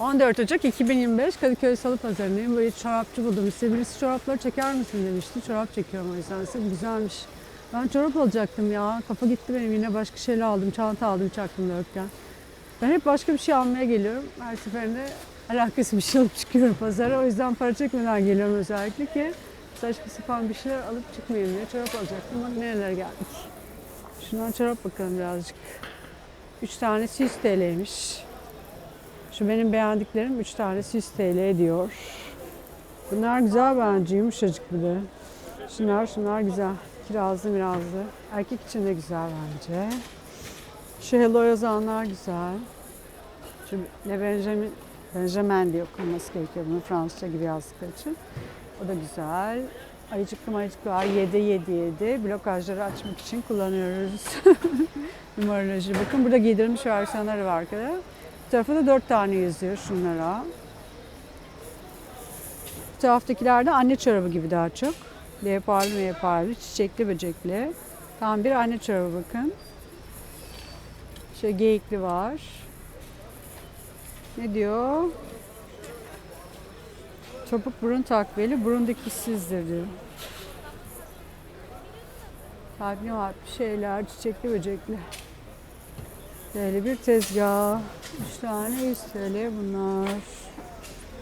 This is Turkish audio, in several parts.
14 Ocak 2025 Kadıköy Salı Pazarı'ndayım. Böyle çorapçı buldum. Size birisi çorapları çeker misin demişti. Çorap çekiyorum o yüzden. Size güzelmiş. Ben çorap alacaktım ya. Kafa gitti benim yine başka şeyler aldım. Çanta aldım çaktım dörtgen. Ben hep başka bir şey almaya geliyorum. Her seferinde alakası bir şey alıp çıkıyorum pazara. O yüzden para çekmeden geliyorum özellikle ki saçma sapan bir şeyler alıp çıkmayayım diye çorap alacaktım. Bak nerelere geldik. Şundan çorap bakalım birazcık. 3 tanesi 100 TL'ymiş. Şu benim beğendiklerim 3 tanesi 100 TL diyor. Bunlar güzel bence yumuşacık bir de. Şunlar şunlar güzel. Kirazlı mirazlı. Erkek için de güzel bence. Şu Hello yazanlar güzel. Şu Le Benjamin, Benjamin diye okunması gerekiyor bunu Fransızca gibi yazdıkları için. O da güzel. Ayıcıklı mayıcıklı var. 7 7 7. Blokajları açmak için kullanıyoruz. Numaroloji. Bakın burada giydirilmiş versiyonları var arkada. Bu tarafa da 4 tane yazıyor şunlara. Bu taraftakiler de anne çorabı gibi daha çok. Leoparlı leoparlı, çiçekli böcekli. Tam bir anne çorabı bakın. Şöyle geyikli var. Ne diyor? Topuk burun takviyeli, burun dikişsizdir diyor. Kalpli harpli şeyler, çiçekli böcekli. Böyle bir tezgah. Üç tane 100 TL bunlar.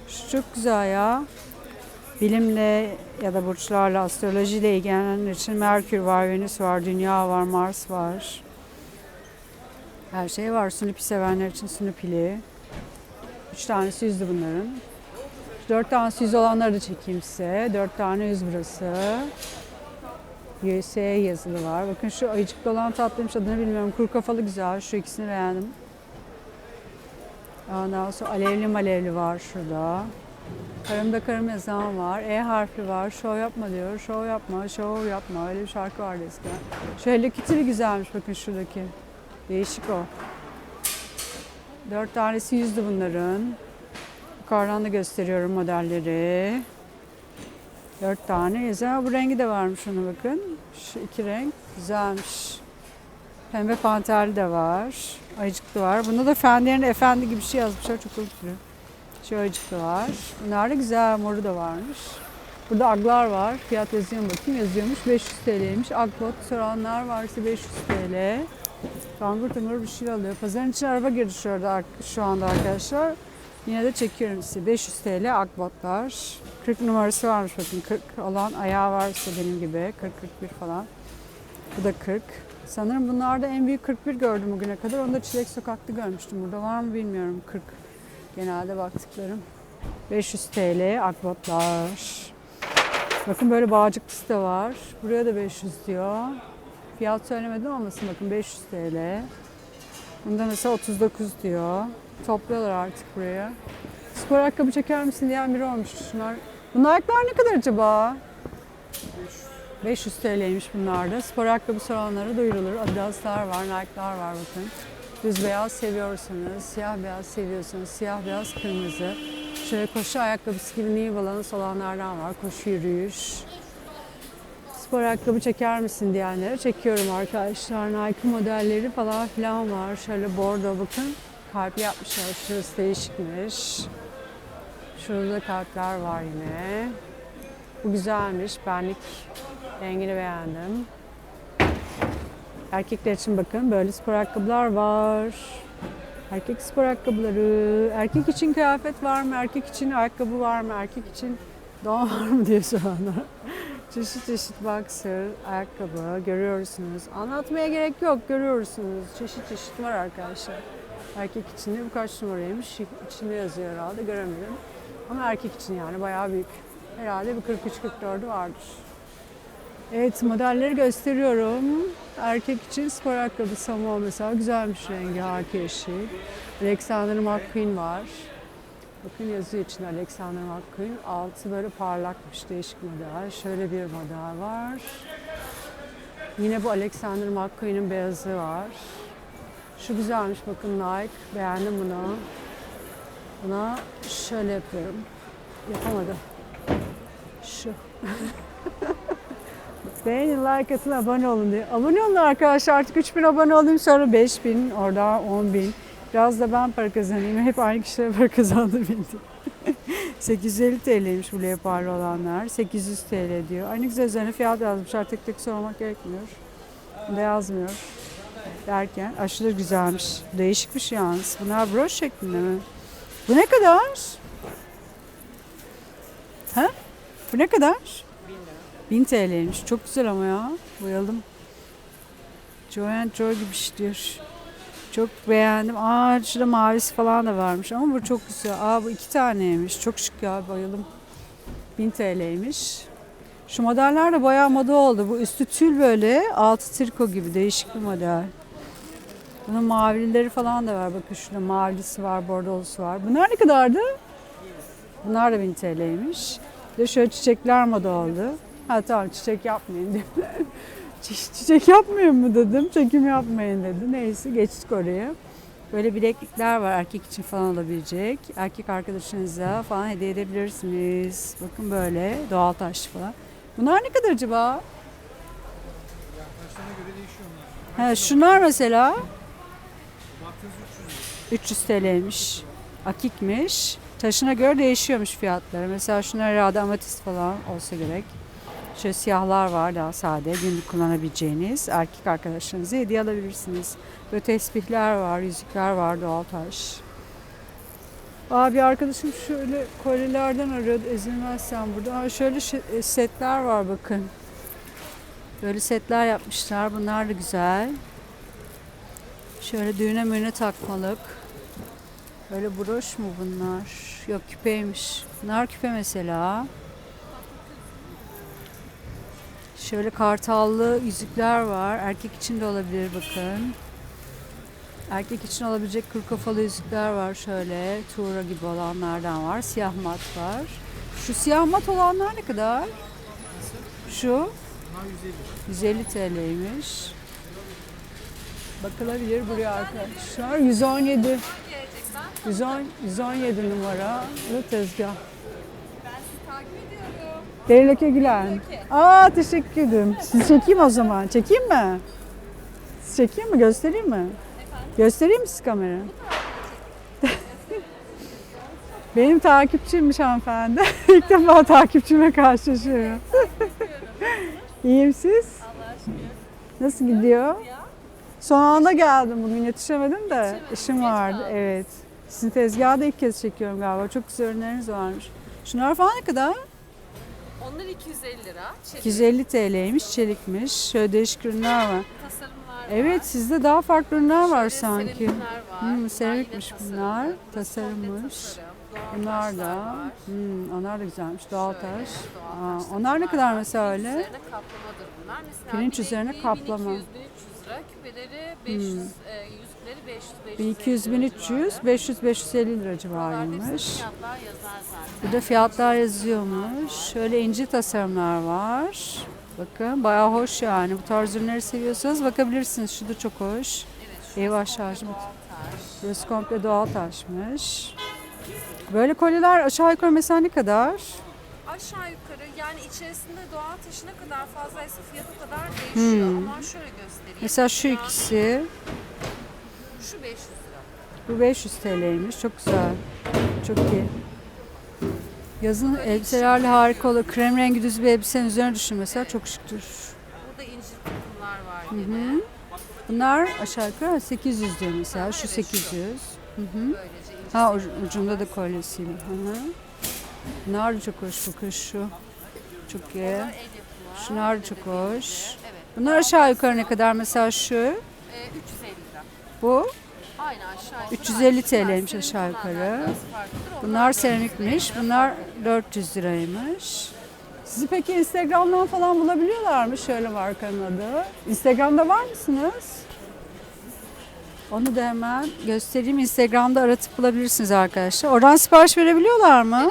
Şu çok güzel ya. Bilimle ya da burçlarla, astrolojiyle ilgilenenler için Merkür var, Venüs var, Dünya var, Mars var. Her şey var. Snoopy sevenler için Snoopy'li. Üç tanesi yüzdü bunların. Dört tanesi yüz olanları da çekeyim size. Dört tane yüz burası. USA yazılı var. Bakın şu ayıcıklı olan tatlıymış adını bilmiyorum. Kuru kafalı güzel. Şu ikisini beğendim. Ondan sonra alevli malevli var şurada. Karımda karım yazan var. E harfli var. Şov yapma diyor. Şov yapma, şov yapma. Öyle bir şarkı vardı eskiden. Şu Hello Kitty'li güzelmiş bakın şuradaki. Değişik o. Dört tanesi yüzdü bunların. Yukarıdan da gösteriyorum modelleri. Dört tane güzel. Bu rengi de varmış ona bakın. Şu iki renk güzelmiş. Pembe panterli de var. Ayıcıklı var. Bunda da Fender'in efendi gibi bir şey yazmışlar. Çok duruyor. Şu ayıcıklı var. Bunlar da güzel. Moru da varmış. Burada aglar var. Fiyat yazıyor mu bakayım. Yazıyormuş. 500 TL'ymiş. Agbot soranlar varsa 500 TL. Tangur tungur bir şey alıyor. Pazarın içine araba girdi şu, arada, şu anda arkadaşlar. Yine de çekiyorum size. 500 TL akbotlar. 40 numarası varmış bakın. 40 olan ayağı varsa benim gibi. 40-41 falan. Bu da 40. Sanırım bunlarda en büyük 41 gördüm bugüne kadar. Onu da Çilek Sokak'ta görmüştüm. Burada var mı bilmiyorum 40. Genelde baktıklarım. 500 TL akbotlar. Bakın böyle bağcıklısı da var. Buraya da 500 diyor. Fiyat söylemedim ama bakın 500 TL. Bunda mesela 39 diyor. Topluyorlar artık buraya. Spor ayakkabı çeker misin diyen biri olmuş. Şunlar. Bunun ayaklar ne kadar acaba? 500 TL'ymiş bunlar da. Spor ayakkabı soranlara duyurulur. Adidaslar var, Nike'lar var bakın. Düz beyaz seviyorsanız, siyah beyaz seviyorsanız, siyah beyaz kırmızı. Şöyle koşu ayakkabısı gibi New Balance olanlardan var. Koşu yürüyüş. Spor ayakkabı çeker misin diyenlere çekiyorum arkadaşlar. Nike modelleri falan filan var. Şöyle bordo bakın. Kalp yapmışlar. Şurası değişikmiş. Şurada da kalpler var yine. Bu güzelmiş. Benlik rengini beğendim. Erkekler için bakın böyle spor ayakkabılar var. Erkek spor ayakkabıları. Erkek için kıyafet var mı? Erkek için ayakkabı var mı? Erkek için don var mı diye soranlar. Çeşit çeşit boxer, ayakkabı görüyorsunuz. Anlatmaya gerek yok görüyorsunuz. Çeşit çeşit var arkadaşlar. Erkek için de bu kaç numaraymış? İçinde yazıyor herhalde göremedim. Ama erkek için yani bayağı büyük. Herhalde bir 43-44'ü vardır. Evet modelleri gösteriyorum. Erkek için spor ayakkabı Samuel mesela güzelmiş rengi haki yeşil. Alexander McQueen var. Bakın yazıyor içinde Alexander McQueen. Altı böyle parlakmış değişik model. Şöyle bir model var. Yine bu Alexander McQueen'in beyazı var. Şu güzelmiş bakın Nike. Beğendim bunu. Buna şöyle yapıyorum. Yapamadım. Şu. Beğenin, like atın, abone olun diye. Abone olun arkadaşlar. Artık 3000 abone olayım sonra 5000, orada 10.000. Biraz da ben para kazanayım. Hep aynı kişilere para kazandı bildiğin. 850 TL'ymiş bu leoparlı olanlar. 800 TL diyor. Ay ne güzel üzerine fiyat yazmışlar. Tek tek sormak gerekmiyor. Bunda yazmıyor. Derken aşırı güzelmiş. Değişikmiş yalnız. Bunlar broş şeklinde mi? Bu ne kadar? Ha? Bu ne kadar? 1000 TL'ymiş. Çok güzel ama ya. Bayıldım. Joy Joy gibi işliyor. Çok beğendim. Aa şurada mavisi falan da varmış ama bu çok güzel. Aa bu iki taneymiş. Çok şık ya bayıldım. 1000 TL'ymiş. Şu modeller de bayağı moda oldu. Bu üstü tül böyle, altı triko gibi değişik bir model. Bunun mavilileri falan da var. Bakın şurada mavilisi var, bordolusu var. Bunlar ne kadardı? Bunlar da 1000 TL'ymiş. Bir de şöyle çiçekler moda oldu. Ha tamam çiçek yapmayın dedim. Çi- çiçek yapmıyor mu dedim. Çekim yapmayın dedi. Neyse geçtik oraya. Böyle bileklikler var erkek için falan olabilecek. Erkek arkadaşınıza falan hediye edebilirsiniz. Bakın böyle doğal taş falan. Bunlar ne kadar acaba? Taşlarına göre değişiyor. Ha, şunlar mesela Baktığınız 300 lira. 300 TL'ymiş. Akikmiş. Taşına göre değişiyormuş fiyatları. Mesela şunlar herhalde amatist falan olsa gerek. Şöyle siyahlar var daha sade. Günlük kullanabileceğiniz. Erkek arkadaşlarınıza hediye alabilirsiniz. Böyle tesbihler var, yüzükler var, doğal taş. Aa, bir arkadaşım şöyle kolyelerden arıyordu. Ezilmezsen burada. Aa, şöyle e, setler var bakın. Böyle setler yapmışlar. Bunlar da güzel. Şöyle düğüne müğüne takmalık. Böyle broş mu bunlar? Yok küpeymiş. Bunlar küpe mesela. Şöyle kartallı yüzükler var. Erkek için de olabilir bakın. Erkek için olabilecek kır kafalı yüzükler var şöyle. Tuğra gibi olanlardan var. Siyah mat var. Şu siyah mat olanlar ne kadar? Şu Bunlar 150 150 TL'ymiş. Bakılabilir buraya arkadaşlar. 117. 110, 117 numara. Bu tezgah. Derilöke Gülen. Aa teşekkür ederim. Sizi çekeyim o zaman. Çekeyim mi? Sizi çekeyim mi? Göstereyim mi? Göstereyim mi siz kamera? Benim takipçimmiş hanımefendi. İlk defa takipçime karşılaşıyorum. İyiyim siz? Nasıl gidiyor? Son anda geldim bugün yetişemedim de işim vardı. Evet. Sizin tezgahı da ilk kez çekiyorum galiba. Çok güzel ürünleriniz varmış. Şunlar falan ne kadar? Onlar 250 lira. Çelik 250 TL'ymiş, çelikmiş. Şöyle değişik ürünler var. tasarımlar var. Evet sizde daha farklı ürünler var Şöyle sanki. seramikler var. Hmm, seramikmiş yine bunlar. tasarımlı. Komple Tasarımmış. tasarım. Doğal Bunlar taşlar da. var. Hmm, onlar da güzelmiş. Doğal Şöyle, taş. doğal Aa, onlar ne kadar mesela Pirinç öyle? üzerine kaplamadır bunlar. Mesela Pirinç üzerine kaplama. 1200 1300 lira. Küpeleri 500, e, yüzükleri 500 550 1200, lira 1300, civarı. 500, 550 lira civarıymış. fiyatlar yazar zaten. Burada fiyatlar yazıyormuş. Şöyle inci tasarımlar var. Bakın bayağı hoş yani. Bu tarz ürünleri seviyorsanız bakabilirsiniz. Şu da çok hoş. Evet, doğal taş. Burası komple doğal taşmış. Böyle kolyeler aşağı yukarı mesela ne kadar? Aşağı yukarı yani içerisinde doğal taşı ne kadar fazlaysa fiyat o kadar değişiyor. Hmm. Ama şöyle göstereyim. Mesela şu ikisi. Şu 500 lira. Bu 500 TL'ymiş. Çok güzel. Çok iyi. Yazın elbiselerle harika olur. Krem rengi düz bir elbisenin üzerine düşün mesela çok şıktır. Burada incir takımlar var Hı hı. Bunlar aşağı yukarı 800 diyor mesela. Şu Evet, 800. Hı hı. Ha ucunda da kolyesiyle. Hı hı. Bunlar da çok hoş. Bakın şu. Çok iyi. Şunlar çok hoş. Bunlar aşağı yukarı ne kadar? Mesela şu. Ee, 350 lira. Bu. Aynı aşağı yukarı. 350 aynı. TL'ymiş aşağı yukarı. Bunlar 400 seramikmiş. Bunlar 400 liraymış. Sizi peki Instagram'dan falan bulabiliyorlar mı? Şöyle markanın adı. Instagram'da var mısınız? Onu da hemen göstereyim. Instagram'da aratıp bulabilirsiniz arkadaşlar. Oradan sipariş verebiliyorlar mı?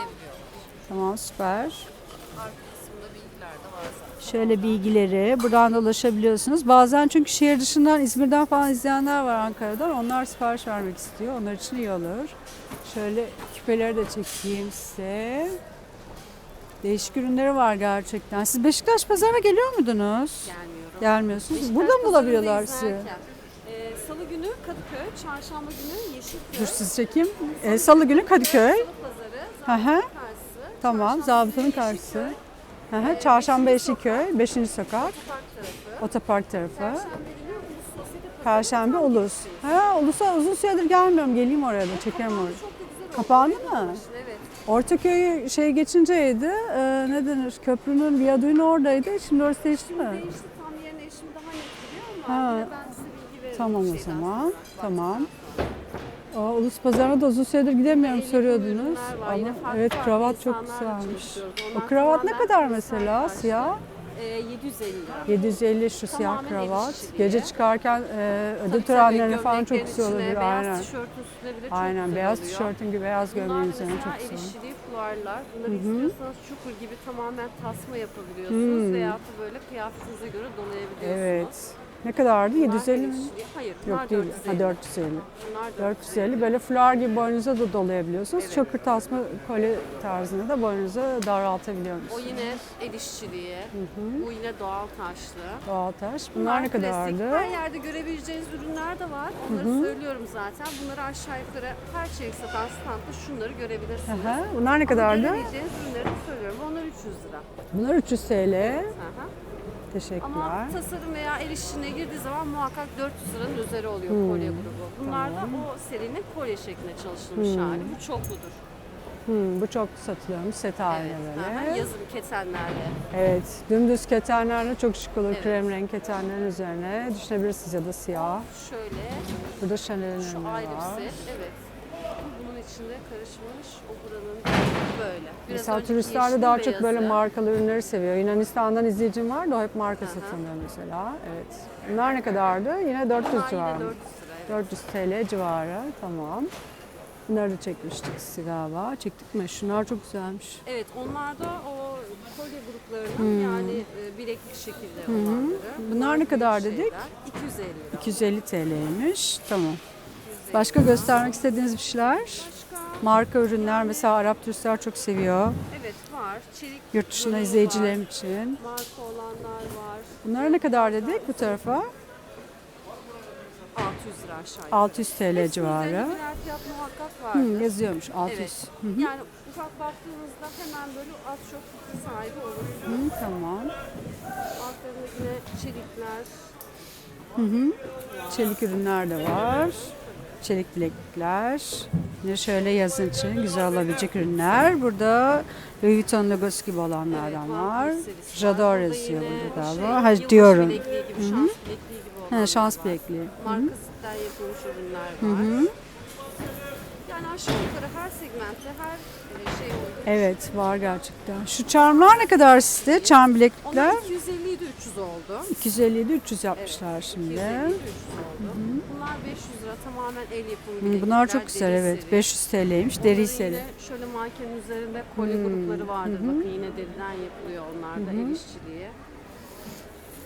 Tamam süper. Arka kısımda bilgiler de var zaten. Şöyle bilgileri buradan da ulaşabiliyorsunuz. Bazen çünkü şehir dışından İzmir'den falan izleyenler var Ankara'dan. Onlar sipariş vermek istiyor. Onlar için iyi olur. Şöyle küpeleri de çekeyim size. Değişik ürünleri var gerçekten. Siz Beşiktaş pazarına geliyor muydunuz? Gelmiyorum. Gelmiyorsunuz. Beşiktaş Burada mı bulabiliyorlar sizi? e, Salı günü Kadıköy, çarşamba günü Yeşilköy. Dur siz çekeyim. Ee, Salı günü Kadıköy. Salı pazarı. Zabıtanın karşısı. Tamam, zabıtanın karşısı. Hı hı. Çarşamba Eşiköy, 5. sokak, otopark tarafı. Perşembe Ulus. Ha, Ulus'a uzun süredir gelmiyorum. Geleyim oraya da, çekerim orayı. Kapandı mı? Evet. Ortaköy'ü şey geçinceydi. Ee, ne denir? Köprünün viyadüğün oradaydı. Şimdi orası değişti mi? Değişti tam yerine eşim daha net biliyor ama Ha. yine ben size bilgi veririm. Tamam o şeyden zaman. sonra. Tamam. Aa, Ulus Pazarı'na da uzun süredir gidemiyorum El soruyordunuz. ürünler var. Yine Ama farklı evet farklı kravat çok insanlarla güzelmiş. çalışıyoruz. O kravat ne tamamen kadar mesela siyah? Ee, 750 lira. 750 şu siyah Tamamen el kravat. Gece çıkarken e, ödül Tabii törenlerine falan çok gömleklerin güzel içine, olur. Beyaz Aynen. tişörtün üstüne bile çok Aynen güzel beyaz oluyor. tişörtün gibi beyaz Bunlar gömleğin üzerine çok el güzel. işçiliği fularlar. Bunları istiyorsanız çukur gibi tamamen tasma yapabiliyorsunuz Hmm. veya da böyle kıyafetinize göre dolayabiliyorsunuz. Evet. Ne kadardı? Bunlar 750 el mi? Hayır, Yok bunlar değil. 450. Ha 450. Bunlar 450 böyle fular gibi boynunuza da dolayabiliyorsunuz. Evet. Çakır tasma kolye tarzında da boynunuza daraltabiliyor O yine el işçiliği. Bu yine doğal taşlı. Doğal taş. Bunlar ne klasik. kadardı? Her yerde görebileceğiniz ürünler de var. Bunları söylüyorum zaten. Bunları aşağı yukarı her çeyrek satan standta şunları görebilirsiniz. Aha, Bunlar ne Ama kadardı? Görebileceğiniz ürünleri söylüyorum. Onlar 300 lira. Bunlar 300 TL. Hı hı. Teşekkürler. Ama tasarım veya el işine girdiği zaman muhakkak 400 liranın üzeri oluyor Hmm. kolye grubu. Bunlar da o serinin kolye şeklinde çalışılmış Hmm. hali. Bu çokludur. Hmm, bu çok satılıyormuş set haline Evet. Böyle. Yazın ketenlerle. Evet, dümdüz ketenlerle çok şık olur. Evet. Krem renk ketenlerin üzerine düşünebilirsiniz ya da siyah. Şöyle Burada Chanel'in şu ayrı var. bir set. Evet. Bunun içinde karışmış. O buranın. Biraz Mesela turistler de daha çok böyle markalı ürünleri seviyor. Yunanistan'dan izleyicim var da o hep marka satılıyor mesela. Evet. Bunlar ne kadardı? Yine 400 Bunlar yine civarı. 400 lira. evet. 400 TL civarı. Tamam. Bunları da çekmiştik sizi galiba. Çektik mi? Şunlar çok güzelmiş. Evet onlar da o kolye gruplarının Hmm. yani e, bileklik şekilde olanları. Bunlar ne kadar şeyler. dedik? 250 lira. 250 TL'ymiş. Tamam. 250 Başka göstermek istediğiniz bir şeyler? Marka ürünler mesela Arap turistler çok seviyor. Evet var. Çelik Yurt dışında bölümü izleyicilerim var. için. Marka olanlar var. Bunlara ne kadar dedik bu tarafa? 600 lira aşağı. 600 TL civarı. birer fiyat muhakkak Hı, vardır. yazıyormuş 600. Evet. Hı hı. Yani ufak baktığınızda hemen böyle az çok fikir sahibi olursunuz. Hı, tamam. Altlarında yine çelikler. Hı hı. Çelik ürünler de var. Çelik bileklikler. Yine şöyle yazın için güzel olabilecek ürünler. Burada Louis Vuitton logosu gibi olanlardan Evet, var. vampir serisi var. Jador Burada yazıyor burada şey, galiba. Ha yılbaşı diyorum. gibi olanlar Ha, şans bilekliği. Markasından yapılmış ürünler Hı var. hı. Yani aşağı yukarı her segmentte her e, şey uygun. Evet var gerçekten. Şu charmlar ne kadar sizde? Charm bileklikler. Onlar 250 idi 300 oldu. 257 300 yapmışlar şimdi. 250 idi 300 oldu. Bunlar 500 lira tamamen el yapımı Hı, bileklikler. Bunlar çok güzel deri evet. seri. 500 TL'ymiş. Onların Deri seri. Yine şöyle mankenin üzerinde kolye Hmm, grupları vardır. Bakın yine deriden yapılıyor onlar da el işçiliği.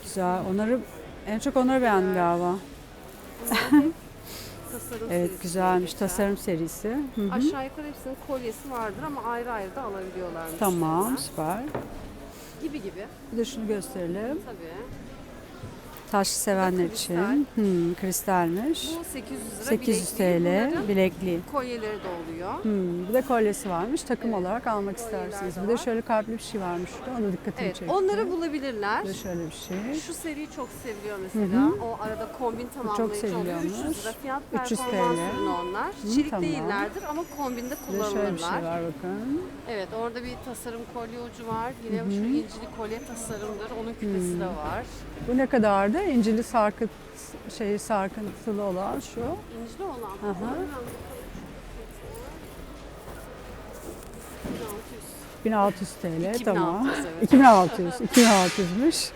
Güzel. Onları en çok onları beğendim galiba. Tasarım Evet güzelmiş. geçer. Tasarım serisi. Hı hı. Aşağı yukarı hepsinin kolyesi vardır ama ayrı ayrı da alabiliyorlar. Tamam müşteriler. süper. Gibi gibi. Bir de şunu gösterelim. Tabii. Taş sevenler için. Hmm, kristalmiş. Bu 800 lira 800 bilekliği. TL Bunların bilekliği. kolyeleri de oluyor. Hmm, bir de kolyesi varmış. Takım olarak almak kolyeler istersiniz. de Bir de var. şöyle kalpli bir şey varmış şurada. Onu dikkatimi Evet, çekti. onları bulabilirler. Bir de şöyle bir şey. Şu seri çok seviliyor mesela. O arada kombin tamamlayıcı oluyor. seviliyormuş. 300 lira fiyat 300 performans TL. ürünü onlar. Çelik tamam. değillerdir ama kombinde Bir de şöyle bir şey kullanılırlar. var bakın. Evet orada bir tasarım kolye ucu var. Yine şu incili kolye tasarımdır. Onun küpesi de var. Bu ne kadardı? İncili sarkıt şey sarkıntılı olan şu. İncili olan. Aha. Bilmem. 1600 TL 2600, tamam. evet. 2600. 2600'müş.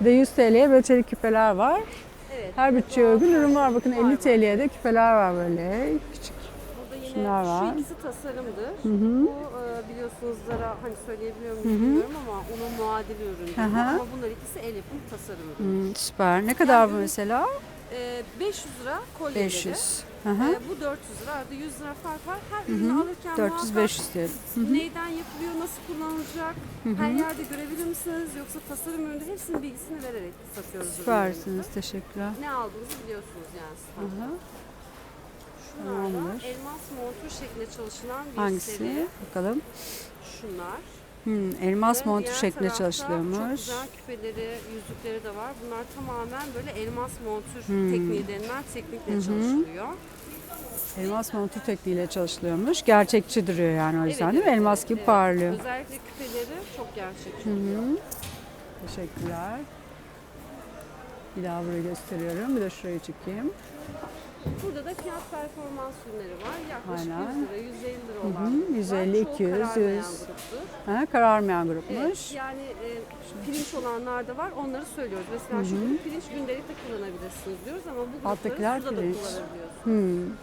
Bir de 100 TL'ye böyle çelik küpeler var. Evet. Her bütçeye uygun ürün var. Bakın 50 TL'ye de küpeler var böyle. Küçük. Şunlar var. şu ikisi tasarımdır. Hı hı. Bu e, biliyorsunuz Zara hani söyleyebiliyor muyum bilmiyorum ama onun muadili üründür. Hı hı. Ama bunlar ikisi el yapımı tasarım ürünü. Hmm, süper. Ne kadar bu mesela? Ee, 500 lira kolyeleri. 500. Hı hı. Ee, bu 400 lira. Arada 100 lira fark var. Her ürünü alırken 400 muhakkak 500 diyelim. neyden yapılıyor, nasıl kullanılacak, her yerde görebilir misiniz? Yoksa tasarım üründe hepsinin bilgisini vererek satıyoruz ürünlerimizi. Süpersiniz. Teşekkürler. Ne aldığınızı biliyorsunuz yani. Hı hı. Şunlar da Tamamdır. elmas montur şeklinde çalışılan bir Hangisi? seri. Bakalım. Şunlar. Hmm, elmas Ve montu diğer şeklinde tarafta Çok çalışılıyormuş. güzel küpeleri, yüzükleri de var. Bunlar tamamen böyle elmas montur Hmm. tekniği denilen teknikle çalışılıyor. Elmas montu tekniğiyle çalışılıyormuş. Gerçekçi duruyor yani o yüzden değil mi? evet, Elmas evet, gibi evet. parlıyor. Özellikle küpeleri çok gerçekçi oluyor. Teşekkürler. Bir daha burayı gösteriyorum. Bir de şurayı çekeyim. Burada da fiyat performans ürünleri var. Yaklaşık Aynen. 100 lira, 150 lira Hı hı, olan gruplar. 150, Çoğu 200, kararmayan 100. gruptur. Ha, kararmayan Evet, grupmuş. yani e, pirinç olanlar da var. Onları söylüyoruz. Mesela şu pirinç gündelik de kullanabilirsiniz diyoruz ama bu Alttakiler grupları suda da pirinç. kullanabiliyorsunuz. Hmm.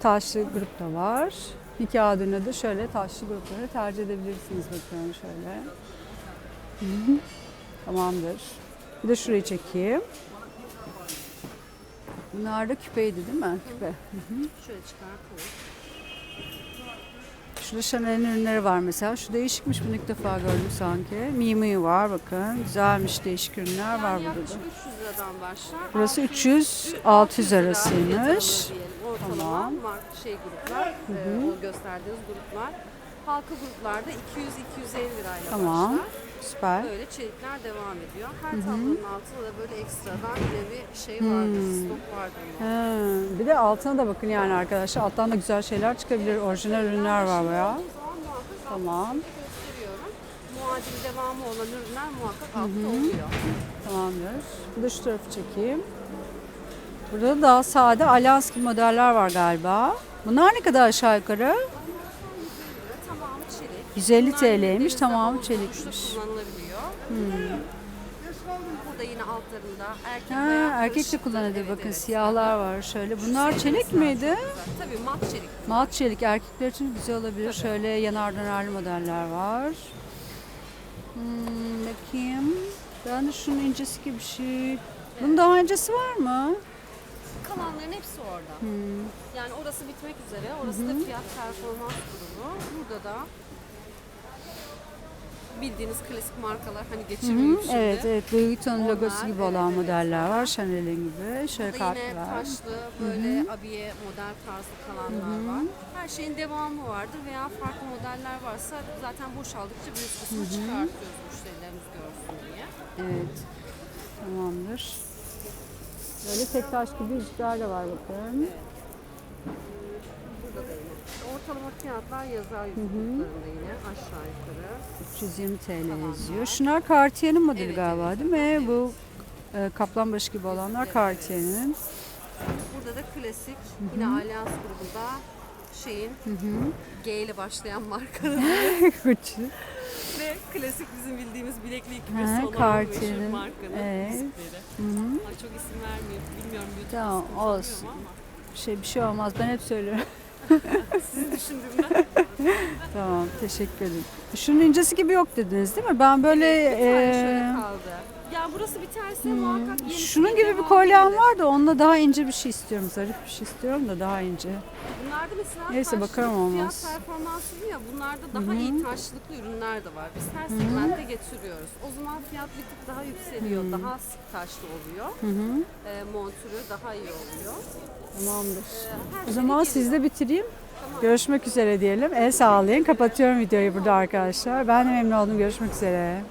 Taşlı grup da var. Bir kağıdına da şöyle taşlı grupları tercih edebilirsiniz. Bakıyorum şöyle. Hı hı. Tamamdır. Bir de şurayı çekeyim. Bunlar da küpeydi değil mi? Küpe. Şöyle çıkartalım. Şurada Chanel'in ürünleri var mesela. Şu değişikmiş bunu ilk defa gördüm sanki. Mimi var bakın. Güzelmiş değişik ürünler var Yani burada yaklaşık da. 300 liradan başlar. Burası 600 300, 600 600 lira arasıymış. Tamam. mark şey gruplar, e, o gösterdiğiniz gruplar. Halka gruplarda 200-250 lirayla Tamam. başlar. Süper. Böyle çelikler devam ediyor. Her tablonun altında da böyle ekstradan yine bir şey vardır, stok vardır. Ha, bir de altına da bakın yani arkadaşlar. Alttan da güzel şeyler çıkabilir. Orijinal ürünler var bayağı. Tamam. Muadil devamı olan ürünler muhakkak altta oluyor. Tamamdır. Bir de şu tarafı çekeyim. Burada da daha sade alyans gibi modeller var galiba. Bunlar ne kadar aşağı yukarı? Tamamı çelik. 150 Bunlar TL'ymiş, tamamı çelikmiş. kullanılabiliyor. Burada yine altlarında erkek Ha, veya erkek de kullanabilir. Evet, bakın evet. siyahlar var şöyle. Bunlar çelik miydi? Tabii mat çelik. Mat çelik erkekler için güzel olabilir. Şöyle yanar dönerli modeller var. Hmm, bakayım. Ben de şunun incesi gibi bir şey. Bunun daha incesi var mı? Kalanların hepsi orada. Hmm. Yani orası bitmek üzere. Orası da fiyat performans grubu. Burada da bildiğiniz klasik markalar hani Hı geçirmiyor hı. Evet, evet. Louis Vuitton Onlar, logosu gibi evet, olan evet. modeller var. Chanel'in gibi. Şöyle Burada yine kartlar. taşlı böyle abiye model tarzı kalanlar var. Her şeyin devamı vardır veya farklı modeller varsa zaten boşaldıkça bir üst kısmı çıkartıyoruz müşterilerimiz görsün diye. Evet. Tamamdır. Böyle tek taş gibi yüzükler de var bakın. Burada da. Ortalama fiyatlar yazar yüzüklerinde yine aşağı yukarı. 320 TL yazıyor. Şunlar Cartier'in modeli Evet, galiba değil mi? Bu e, kaplanbaşı gibi olanlar Cartier'in. Burada da klasik yine Allianz grubunda şeyin G ile başlayan markanın Gucci. ve klasik bizim bildiğimiz bileklik Ha, son olan meşhur Cartier'in. markanın Evet. hı. Ay çok isim vermeyeyim. Bilmiyorum YouTube Tamam, ismini olsun. Bir şey bir şey olmaz. Ben hep söylüyorum. Sizi düşündüğümden tamam, teşekkür ederim. Şunun incesi gibi yok dediniz değil mi? Ben böyle bir tane şöyle kaldı. Ya burası biterse muhakkak yeni şunun gibi bir devam kolyem gelir. var da onunla daha ince bir şey istiyorum. Zarif bir şey istiyorum da daha ince. Bunlarda mesela Neyse, taşlı bakarım olmaz. Fiyat performansı ya bunlarda daha iyi taşlıklı ürünler de var. Biz her segmentte getiriyoruz. O zaman fiyat bir tık daha yükseliyor. Daha sık taşlı oluyor. E, montürü daha iyi oluyor. Tamamdır. E, her O zaman sizde bitireyim. Görüşmek üzere diyelim. El sağlayın. Kapatıyorum videoyu burada arkadaşlar. Ben de memnun oldum. Görüşmek üzere.